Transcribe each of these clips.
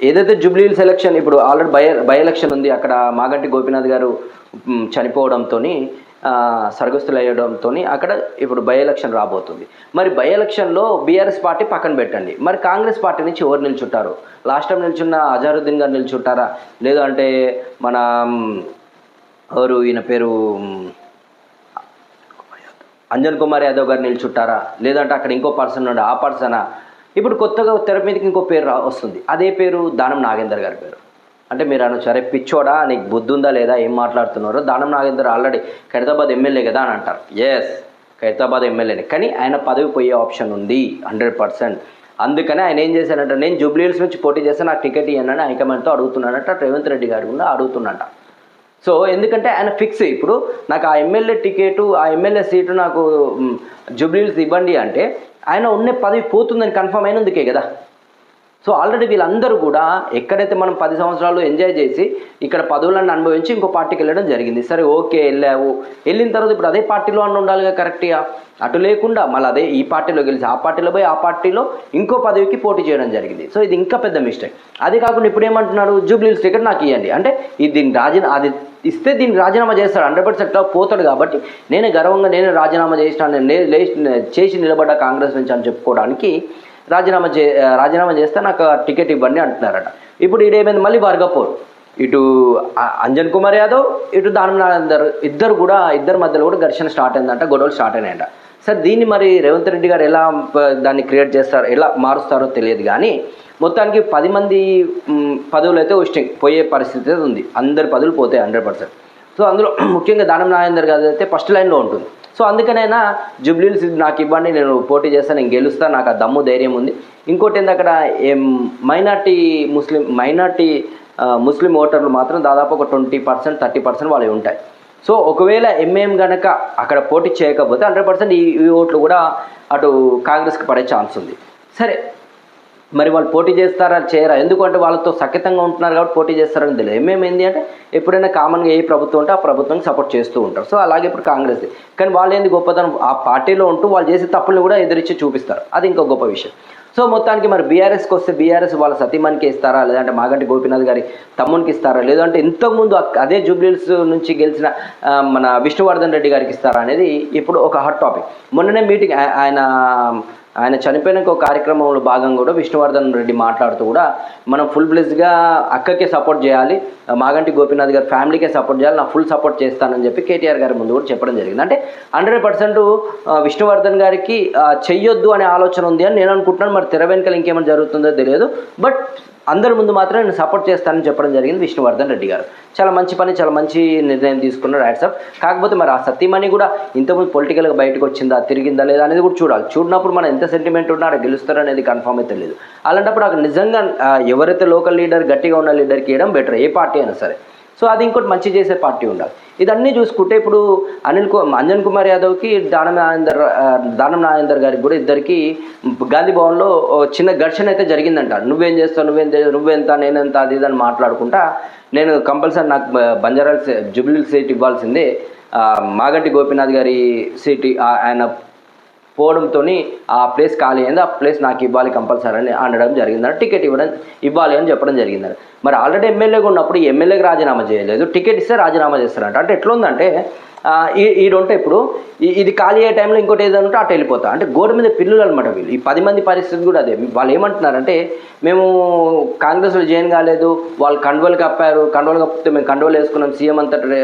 ఏదైతే జూబ్లీహిల్స్ సెలక్షన్ ఇప్పుడు already by by election ఉంది అక్కడ మాగంటి గోపీనాథ్ గారు చనిపోవడంతో సర్గస్తులు అయ్యడంతో అక్కడ ఇప్పుడు బై ఎలక్షన్ రాబోతుంది. మరి బై ఎలక్షన్లో బీఆర్ఎస్ పార్టీ పక్కన పెట్టండి. మరి కాంగ్రెస్ పార్టీ నుంచి ఎవరు నిల్చుంటారు? లాస్ట్ టైం నిల్చున్న అజారుద్దీన్ గారు నిల్చుంటారా? లేదంటే మన ఎవరు ఈయన పేరు అంజన్ కుమార్ యాదవ్ గారు నిల్చుంటారా? లేదంటే అక్కడ ఇంకో పర్సన్ ఉన్నాడు ఆ పర్సనా? ఇప్పుడు కొత్తగా తెర మీదకి ఇంకో పేరు రా వస్తుంది. అదే పేరు దానం నాగేందర్ గారి పేరు. అంటే మీరు అనొచ్చు అరే పిచ్చోడా నీకు బుద్ధి ఉందా లేదా ఏం మాట్లాడుతున్నారో దానం నాగేందర్ ఆల్రెడీ ఖైరతాబాద్ ఎమ్మెల్యే కదా అని అంటారు. ఎస్ ఖైరతాబాద్ ఎమ్మెల్యేనే. కానీ ఆయన పదవి పోయే ఆప్షన్ ఉంది హండ్రెడ్ పర్సెంట్ అందుకని ఆయన ఏం చేశానంటే నేను జూబ్లీహిల్స్ నుంచి పోటీ చేస్తే నాకు టికెట్ ఇవ్వనని హైకమాండ్తో అడుగుతున్నానంట రేవంత్ రెడ్డి గారు కూడా అడుగుతున్నట సో ఎందుకంటే ఆయన ఫిక్స్ ఇప్పుడు నాకు ఆ ఎమ్మెల్యే టికెట్ ఆ ఎమ్మెల్యే సీటు నాకు జూబ్లీస్ ఇవ్వండి అంటే ఆయన ఉండే పదవి పోతుందని కన్ఫర్మ్ అయినందుకే కదా. సో ఆల్రెడీ వీళ్ళందరూ కూడా ఎక్కడైతే మనం పది సంవత్సరాలు ఎంజాయ్ చేసి ఇక్కడ పదవులను అనుభవించి ఇంకో పార్టీకి వెళ్ళడం జరిగింది. సరే ఓకే వెళ్ళావు. వెళ్ళిన తర్వాత ఇప్పుడు అదే పార్టీలో అని ఉండాలిగా కరెక్ట్గా? అటు లేకుండా మళ్ళీ అదే ఈ పార్టీలో గెలిచి ఆ పార్టీలో పోయి ఆ పార్టీలో ఇంకో పదవికి పోటీ చేయడం జరిగింది. సో ఇది ఇంకా పెద్ద మిస్టేక్. అది కాకుండా ఇప్పుడు ఏమంటున్నాడు? జూబ్లీస్ టికెట్ నాకు ఇవ్వండి అంటే ఇది దీన్ని రాజీనా అది ఇస్తే దీన్ని రాజీనామా చేస్తాడు. హండ్రెడ్ పర్సెంట్ పోతాడు కాబట్టి నేనే గర్వంగా నేనే రాజీనామా చేసిన నేను చేసి నిలబడ్డ కాంగ్రెస్ నుంచి అని చెప్పుకోవడానికి రాజీనామా చే రాజీనామా చేస్తే నాకు టికెట్ ఇవ్వండి అంటున్నారట. ఇప్పుడు ఇడేమైంది మళ్ళీ వర్గపోరు ఇటు అంజన్ కుమార్ యాదవ్ ఇటు దానం ఇద్దరు కూడా ఇద్దరు మధ్యలో కూడా ఘర్షణ స్టార్ట్ అయిందంట గొడవలు స్టార్ట్ అయినాయంట. సార్ దీన్ని మరి రేవంత్ రెడ్డి గారు ఎలా దాన్ని క్రియేట్ చేస్తారో ఎలా మారుస్తారో తెలియదు కానీ మొత్తానికి పది మంది పదవులు అయితే వచ్చినాయి పోయే పరిస్థితి అయితే ఉంది. అందరి పదవులు పోతాయి హండ్రెడ్ పర్సెంట్. సో అందులో ముఖ్యంగా దానం నాగేందర్ గారు అయితే ఫస్ట్ లైన్లో ఉంటుంది. సో అందుకనైనా జూబ్లీల్స్ నాకు ఇవ్వండి నేను పోటీ చేస్తాను నేను గెలుస్తాను నాకు ఆ దమ్ము ధైర్యం ఉంది. ఇంకోటి ఏంది అక్కడ మైనార్టీ ముస్లిం మైనార్టీ ముస్లిం ఓటర్లు మాత్రం దాదాపు ఒక ట్వంటీ పర్సెంట్ థర్టీ పర్సెంట్ వాళ్ళవి ఉంటాయి. సో ఒకవేళ ఎంఏం కనుక అక్కడ పోటీ చేయకపోతే హండ్రెడ్ పర్సెంట్ ఈ ఈ ఓట్లు కూడా అటు కాంగ్రెస్కి పడే ఛాన్స్ ఉంది. సరే మరి వాళ్ళు పోటీ చేస్తారా చేయరా? ఎందుకంటే వాళ్ళతో సఖ్యతంగా ఉంటున్నారు కాబట్టి పోటీ చేస్తారని తెలియదు. ఏమేమైంది అంటే ఎప్పుడైనా కామన్గా ఏ ప్రభుత్వం ఉంటే ఆ ప్రభుత్వానికి సపోర్ట్ చేస్తూ ఉంటారు. సో అలాగే ఇప్పుడు కాంగ్రెస్. కానీ వాళ్ళు ఏంది గొప్పతనం? ఆ పార్టీలో ఉంటూ వాళ్ళు చేసే తప్పులను కూడా ఎదిరించి చూపిస్తారు. అది ఇంకో గొప్ప విషయం. సో మొత్తానికి మరి బీఆర్ఎస్కి వస్తే బీఆర్ఎస్ వాళ్ళ సతీమణికి ఇస్తారా? లేదంటే మాగంటి గోపీనాథ్ గారి తమ్మునికి ఇస్తారా? లేదంటే ఇంతకుముందు అదే జూబ్లీస్ నుంచి గెలిచిన మన విష్ణువర్ధన్ రెడ్డి గారికి ఇస్తారా అనేది ఇప్పుడు ఒక హాట్ టాపిక్ మొన్ననే మీటింగ్ ఆయన ఆయన చనిపోయిన ఒక కార్యక్రమంలో భాగంగా కూడా విష్ణువర్ధన్ రెడ్డి మాట్లాడుతూ కూడా మనం ఫుల్గా అక్కకే సపోర్ట్ చేయాలి మాగంటి గోపీనాథ్ గారి ఫ్యామిలీకే సపోర్ట్ చేయాలి నా ఫుల్ సపోర్ట్ చేస్తానని చెప్పి కేటీఆర్ గారి ముందు కూడా చెప్పడం జరిగింది. అంటే హండ్రెడ్ పర్సెంట్ విష్ణువర్ధన్ గారికి చెయ్యొద్దు అనే ఆలోచన ఉంది అని నేను అనుకుంటున్నాను. మరి తెర వెనకాల ఇంకేమైనా జరుగుతుందో తెలియదు. బట్ అందరి ముందు మాత్రం నేను సపోర్ట్ చేస్తానని చెప్పడం జరిగింది విష్ణువర్ధన్ రెడ్డి గారు. చాలా మంచి పని చాలా మంచి నిర్ణయం తీసుకున్నారు యాడ్సప్ కాకపోతే మరి ఆ సత్యమణి కూడా ఇంతకుముందు పొలిటికల్గా బయటకు వచ్చిందా తిరిగిందా లేదా అనేది కూడా చూడాలి. చూడనప్పుడు మనం ఎంత సెంటిమెంట్ ఉన్నా అక్కడ గెలుస్తారు అనేది కన్ఫామ్ అయితే తెలియదు అలాంటప్పుడు అక్కడ నిజంగా ఎవరైతే లోకల్ లీడర్ గట్టిగా ఉన్న లీడర్కి ఇవ్వడం బెటర్ ఏ పార్టీ అయినా సరే. సో అది ఇంకోటి మంచి చేసే పార్టీ ఉండాలి. ఇదన్నీ చూసుకుంటే ఇప్పుడు అనిల్కు అంజన్ కుమార్ యాదవ్కి దానం నాగేందర్ దానం నాగేందర్ గారికి కూడా ఇద్దరికి గాంధీ భవన్లో ఓ చిన్న ఘర్షణ అయితే జరిగిందంట. నువ్వేం చేస్తావు నువ్వేం నువ్వెంత నేనెంత అది ఇది అని మాట్లాడుకుంటా నేను కంపల్సరీ నాకు బంజారాల జుబ్లీ సీట్ ఇవ్వాల్సిందే. మాగంటి గోపీనాథ్ గారి సీట్ ఆయన పోవడంతో ఆ ప్లేస్ ఖాళీ అయింది. ఆ ప్లేస్ నాకు ఇవ్వాలి కంపల్సరీ అని అనడం జరిగిందని టికెట్ ఇవ్వడం ఇవ్వాలి అని చెప్పడం జరిగిందని మరి ఆల్రెడీ ఎమ్మెల్యేగా ఉన్నప్పుడు ఎమ్మెల్యేకి రాజీనామా చేయలేదు. టికెట్ ఇస్తే రాజీనామా చేస్తారంట. అంటే ఎట్లుందంటే ఆ, ఉంటే ఇప్పుడు ఈ- ఇది ఖాళీ అయ్యే టైంలో ఇంకోటి ఏదంటే ఉంటే అటు వెళ్ళిపోతా. అంటే గోడ మీద పిల్లులు అనమాట వీళ్ళు. ఈ పది మంది పరిస్థితి కూడా అదే. వాళ్ళు ఏమంటున్నారంటే మేము కాంగ్రెస్లో జాయిన్ కాలేదు వాళ్ళు కండువలు కప్పారు కండువలు కప్పితే మేము కండువలు వేసుకున్నాం సీఎం అంతటి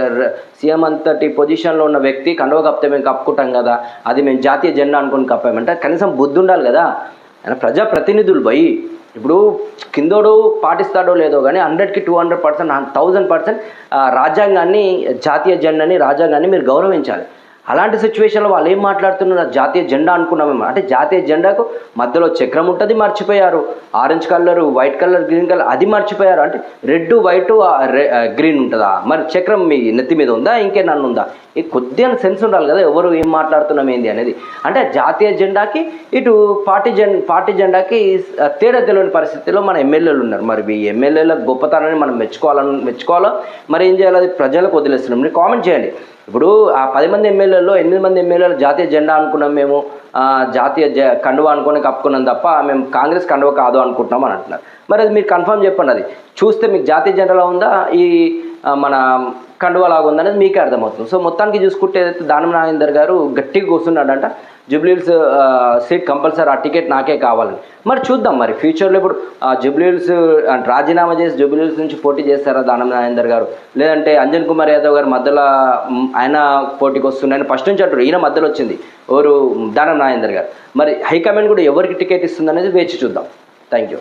సీఎం అంతటి పొజిషన్లో ఉన్న వ్యక్తి కండువ కప్పితే మేము కప్పుకుంటాం కదా అది మేము జాతీయ జెండా అనుకుని కప్పామంటే కనీసం బుద్ధి ఉండాలి కదా. ప్రజా ప్రజాప్రతినిధులు పోయి ఇప్పుడు కిందోడు పాటిస్తాడో లేదో కానీ హండ్రెడ్కి two hundred percent thousand percent రాజ్యాంగాన్ని జాతీయ జెండాని రాజ్యాంగాన్ని మీరు గౌరవించాలి. అలాంటి సిచ్యువేషన్లో వాళ్ళు ఏం మాట్లాడుతున్నారు? జాతీయ జెండా అనుకున్నామేమో అంటే జాతీయ జెండాకు మధ్యలో చక్రం ఉంటుంది మర్చిపోయారు. Orange colour white colour green colour అది మర్చిపోయారు. అంటే రెడ్ వైట్ గ్రీన్ ఉంటుందా? మరి చక్రం మీ నెత్తి మీద ఉందా? ఇంకే నన్ను ఉందా? ఈ కొద్దిగా సెన్స్ ఉండాలి కదా ఎవరు ఏం మాట్లాడుతున్నాం ఏంది అనేది. అంటే జాతీయ జెండాకి ఇటు పార్టీ జెండా పార్టీ జెండాకి తేడా తెలియని పరిస్థితిలో మన ఎమ్మెల్యేలు ఉన్నారు. మరి ఈ ఎమ్మెల్యేల గొప్పతనాన్ని మనం మెచ్చుకోవాలని మెచ్చుకోవాలో? మరి ఏం చేయాలి? అది ప్రజలకు వదిలేస్తున్నాం. మీరు కామెంట్ చేయండి. ఇప్పుడు ఆ పది మంది ఎమ్మెల్యేలో ఎనిమిది మంది ఎమ్మెల్యేలు జాతీయ జెండా అనుకున్నాం మేము జాతీయ జ కండువ అనుకొని కప్పుకున్నాం తప్ప మేము కాంగ్రెస్ కండువ కాదు అనుకుంటున్నాం అని అంటున్నారు. మరి అది మీరు కన్ఫర్మ్ చెప్పండి అది. చూస్తే మీకు జాతీయ జెండాలో ఉందా? ఈ మన కండువలాగా ఉందనేది మీకే అర్థమవుతుంది. సో మొత్తానికి చూసుకుంటే ఏదైతే దానం నాగేందర్ గారు గట్టిగా కూర్చున్నాడంట జూబ్లీహిల్స్ సీట్ కంపల్సరీ ఆ టికెట్ నాకే కావాలని. మరి చూద్దాం మరి ఫ్యూచర్లో ఇప్పుడు జూబ్లీహిల్స్ రాజీనామా చేసి జూబ్లీహిల్స్ నుంచి పోటీ చేస్తారా దానం నాగేందర్ గారు? లేదంటే అంజన్ కుమార్ యాదవ్ గారు మధ్యలో ఆయన పోటీకి వస్తున్నాయని ఫస్ట్ నుంచి అంటారు ఈయన మధ్యలో వచ్చింది ఎవరు? దానం నాగేందర్ గారు. మరి హైకమాండ్ కూడా ఎవరికి టికెట్ ఇస్తుంది అనేది వేచి చూద్దాం. Thank you.